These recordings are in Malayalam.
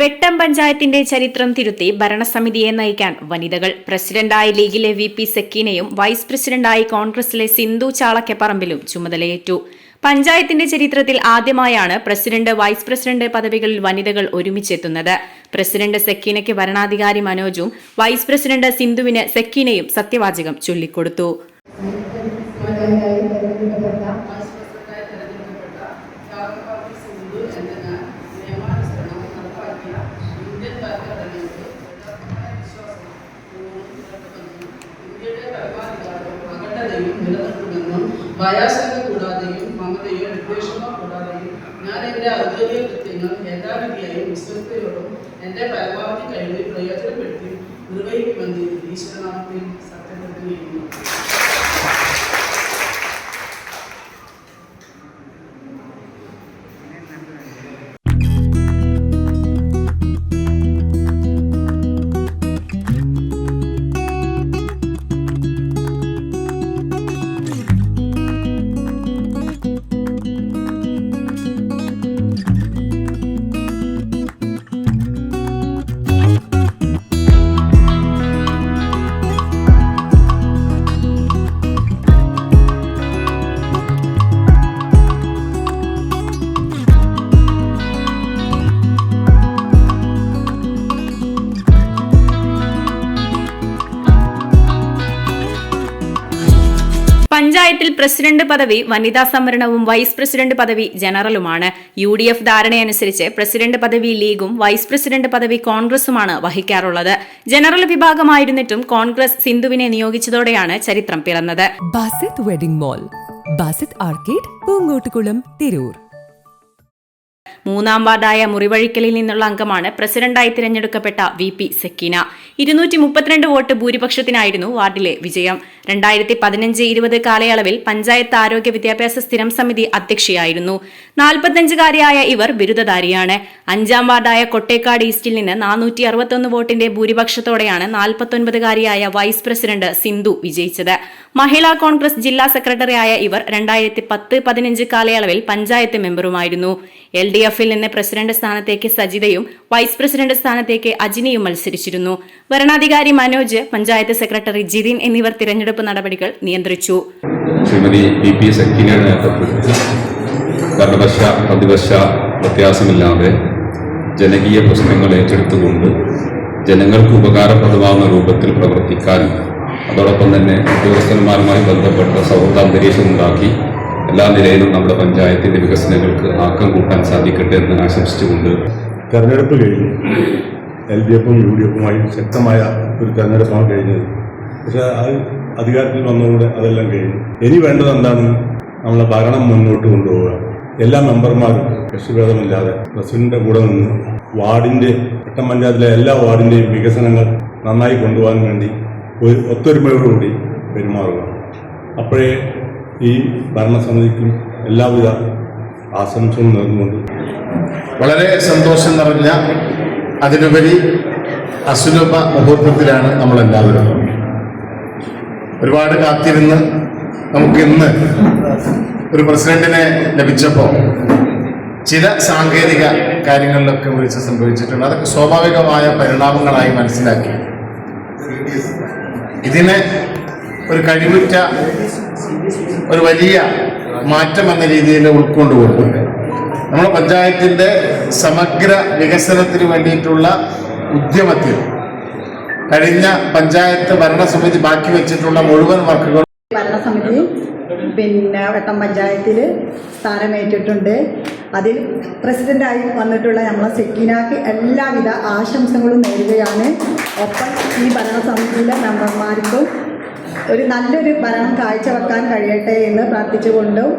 വെട്ടം പഞ്ചായത്തിന്റെ ചരിത്രം തിരുത്തി ഭരണസമിതിയെ നയിക്കാൻ വനിതകൾ. പ്രസിഡന്റായി ലീഗിലെ വി പി സെക്കീനയും വൈസ് പ്രസിഡന്റായി കോൺഗ്രസിലെ സിന്ധു ചാളക്കപ്പറമ്പിലും ചുമതലയേറ്റു. പഞ്ചായത്തിന്റെ ചരിത്രത്തിൽ ആദ്യമായാണ് പ്രസിഡന്റ് വൈസ് പ്രസിഡന്റ് പദവികളിൽ വനിതകൾ ഒരുമിച്ചെത്തുന്നത്. പ്രസിഡന്റ് സെക്കീനയ്ക്ക് ഭരണാധികാരി മനോജും വൈസ് പ്രസിഡന്റ് സിന്ധുവിന് സെക്കീനയും സത്യവാചകം ചൊല്ലിക്കൊടുത്തു. നിലനിർത്തുമെന്നും ഭയാശങ്ക കൂടാതെയും മമതയോ വിദ്വേഷമോ കൂടാതെയും ഞാൻ എന്റെ ഔദ്യോഗിക കൃത്യങ്ങൾ യഥാവിധിയായും വിശ്വസ്തയോടും എന്റെ പരമാവധി കഴിവിൽ പ്രയോജനപ്പെടുത്തി നിർവഹിക്കുമെന്ന് ഈശ്വരനാമത്തിൽ സത്യപ്പെടുത്തുകയും പഞ്ചായത്തിൽ പ്രസിഡന്റ് പദവി വനിതാ സംവരണവും വൈസ് പ്രസിഡന്റ് പദവി ജനറലുമാണ്. യു ഡി എഫ് ധാരണയനുസരിച്ച് പ്രസിഡന്റ് പദവി ലീഗും വൈസ് പ്രസിഡന്റ് പദവി കോൺഗ്രസുമാണ് വഹിക്കാറുള്ളത്. ജനറൽ വിഭാഗമായിരുന്നിട്ടും കോൺഗ്രസ് സിന്ധുവിനെ നിയോഗിച്ചതോടെയാണ് ചരിത്രം പിറന്നത്. Basith wedding mall Basith arcade Poongottukulam Tirur. മൂന്നാം വാർഡായ മുറിവഴിക്കലിൽ നിന്നുള്ള അംഗമാണ് പ്രസിഡന്റായി തിരഞ്ഞെടുക്കപ്പെട്ട വി പി സെക്കീന. ഇരുന്നൂറ്റി മുപ്പത്തിരണ്ട് വോട്ട് ഭൂരിപക്ഷത്തിനായിരുന്നു വാർഡിലെ വിജയം. രണ്ടായിരത്തി പതിനഞ്ച് ഇരുപത് കാലയളവിൽ പഞ്ചായത്ത് ആരോഗ്യ വിദ്യാഭ്യാസ സ്ഥിരം സമിതി അധ്യക്ഷയായിരുന്നു. നാൽപ്പത്തഞ്ചുകാരിയായ ഇവർ ബിരുദധാരിയാണ്. അഞ്ചാം വാർഡായ കൊട്ടേക്കാട് ഈസ്റ്റിൽ നിന്ന് നാനൂറ്റി അറുപത്തൊന്ന് വോട്ടിന്റെ ഭൂരിപക്ഷത്തോടെയാണ് നാൽപ്പത്തൊൻപതുകാരിയായ വൈസ് പ്രസിഡന്റ് സിന്ധു വിജയിച്ചത്. മഹിളാ കോൺഗ്രസ് ജില്ലാ സെക്രട്ടറിയായ ഇവർ രണ്ടായിരത്തി പത്ത് പതിനഞ്ച് കാലയളവിൽ പഞ്ചായത്ത് മെമ്പറുമായിരുന്നു. എൽ ഡി എഫിൽ നിന്ന് പ്രസിഡന്റ് സ്ഥാനത്തേക്ക് സജിതയും വൈസ് പ്രസിഡന്റ് സ്ഥാനത്തേക്ക് അജിനിയും മത്സരിച്ചിരുന്നു. ഭരണാധികാരി മനോജ് പഞ്ചായത്ത് സെക്രട്ടറി ജിതിൻ എന്നിവർ തിരഞ്ഞെടുപ്പ് നടപടികൾ നിയന്ത്രിച്ചു. ഭരണപക്ഷ പ്രതിപക്ഷ വ്യത്യാസമില്ലാതെ ജനകീയ പ്രശ്നങ്ങൾ ഏറ്റെടുത്തുകൊണ്ട് ജനങ്ങൾക്ക് ഉപകാരപ്രദമാകുന്ന രൂപത്തിൽ പ്രവർത്തിക്കാൻ അതോടൊപ്പം തന്നെ ഉദ്യോഗസ്ഥന്മാരുമായി ബന്ധപ്പെട്ട സൗഹൃദ അന്തരീക്ഷം ഉണ്ടാക്കി എല്ലാ നിലയിലും നമ്മുടെ പഞ്ചായത്തിന്റെ വികസനങ്ങൾക്ക് ആക്കം കൂട്ടാൻ സാധിക്കട്ടെ എന്ന് ആശംസിച്ചുകൊണ്ട് തെരഞ്ഞെടുപ്പ് കഴിഞ്ഞു. എൽ ഡി എഫും യു ഡി എഫുമായി ശക്തമായ ഒരു തെരഞ്ഞെടുപ്പാണ് കഴിഞ്ഞത്. പക്ഷേ അത് അധികാരത്തിൽ വന്നതുകൊണ്ട് അതെല്ലാം കഴിഞ്ഞു. ഇനി വേണ്ടത് എന്താണ്? നമ്മളെ ഭരണം മുന്നോട്ട് കൊണ്ടുപോവുക. എല്ലാ മെമ്പർമാരും കക്ഷിഭേദമില്ലാതെ പ്രസിഡന്റിന്റെ കൂടെ നിന്ന് വാർഡിന്റെ വട്ടം പഞ്ചായത്തിലെ എല്ലാ വാർഡിന്റെയും വികസനങ്ങൾ നന്നായി കൊണ്ടുപോകാൻ വേണ്ടി ഒരു ഒത്തൊരുമയോടുകൂടി പെരുമാറുക. അപ്പോഴേ ഈ ഭരണസമിതിക്കും എല്ലാവിധ ആശംസകളും നേർന്നുകൊണ്ട് വളരെ സന്തോഷം നിറഞ്ഞ അതിനുപരി അസുലഭ മുഹൂർത്തത്തിലാണ് നമ്മളെല്ലാവരും. ഒരുപാട് കാത്തിരുന്ന് നമുക്കിന്ന് ഒരു പ്രസിഡന്റിനെ ലഭിച്ചപ്പോൾ ചില സാങ്കേതിക കാര്യങ്ങളിലൊക്കെ വീഴ്ച സംഭവിച്ചിട്ടുണ്ട്. അതൊക്കെ സ്വാഭാവികമായ പരിണാമങ്ങളായി മനസ്സിലാക്കി. ഇതിനെ ഒരു കഴിവുറ്റ ഒരു വലിയ മാറ്റം എന്ന രീതിയിൽ ഉൾക്കൊണ്ടുകൊണ്ട് നമ്മുടെ പഞ്ചായത്തിന്റെ സമഗ്ര വികസനത്തിന് വേണ്ടിയിട്ടുള്ള ഉദ്യമത്തിൽ കഴിഞ്ഞ പഞ്ചായത്ത് ഭരണസമിതി ബാക്കി വെച്ചിട്ടുള്ള മുഴുവൻ ഭരണസമിതി പിന്നെ വട്ടം പഞ്ചായത്തിൽ സ്ഥാനമേറ്റിട്ടുണ്ട്. അതിൽ പ്രസിഡന്റായി വന്നിട്ടുള്ള നമ്മളെ സെക്കീനാക്ക് എല്ലാവിധ ആശംസകളും നേരുകയാണ്. ഒപ്പം ഈ ഭരണസമിതിയിലെ മെമ്പർമാർക്കും ഒരു നല്ലൊരു ഭരണം കാഴ്ചവെക്കാൻ കഴിയട്ടെ എന്ന് പ്രാർത്ഥിച്ചുകൊണ്ടും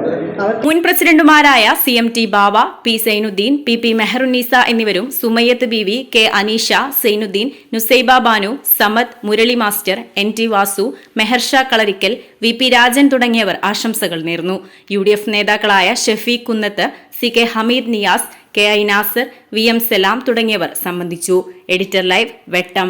മുൻ പ്രസിഡന്റുമാരായ C M T Bava P Sainuddin P P Meharunnisa എന്നിവരും Sumayyath B V K Aneesha Sainuddin Nusaiba Banu Samad Murali master N T Vasu Meharsha Kalarikkal V P Rajan തുടങ്ങിയവർ ആശംസകൾ നേർന്നു. യു ഡി എഫ് നേതാക്കളായ Shafeeq Kunnath C K Hameed Niyas K I Nasar V M Salam തുടങ്ങിയവർ സംബന്ധിച്ചു. Editor live Vettam.